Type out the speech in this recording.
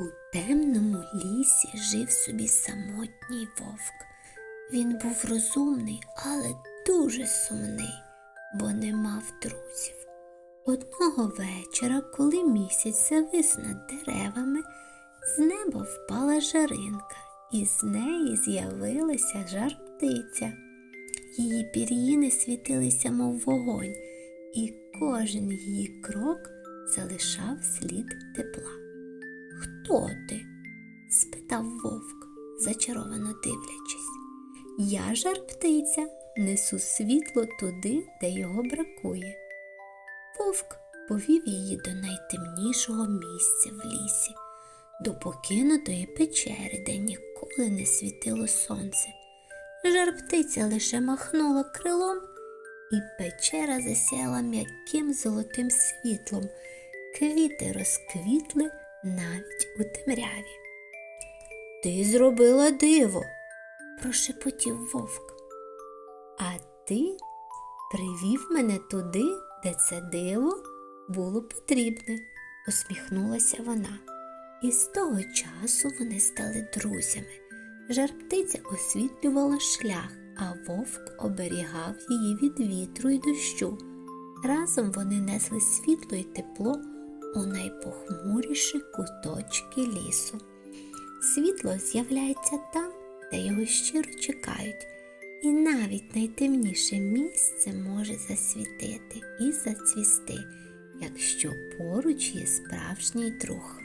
У темному лісі жив собі самотній вовк. Він був розумний, але дуже сумний, бо не мав друзів. Одного вечора, коли місяць завис над деревами, з неба впала жаринка, і з неї з'явилася жар птиця. Її пір'їни світилися, мов вогонь, і кожен її крок залишав слід тепла. Хто ти? спитав вовк, зачаровано дивлячись. Я жар птиця, несу світло туди, де його бракує. Вовк повів її до найтемнішого місця в лісі, до покинутої печери, де ніколи не світило сонце. Жар птиця лише махнула крилом, і печера засяяла м'яким золотим світлом. Квіти розквітли навіть у темряві. Ти зробила диво, прошепотів вовк. А ти привів мене туди, де це диво було потрібне, усміхнулася вона. І з того часу вони стали друзями. Жар-птиця освітлювала шлях, а вовк оберігав її від вітру й дощу. Разом вони несли світло й тепло у найпохмуріші куточки лісу. Світло з'являється там, де його щиро чекають, і навіть найтемніше місце може засвітити і зацвісти, якщо поруч є справжній друг.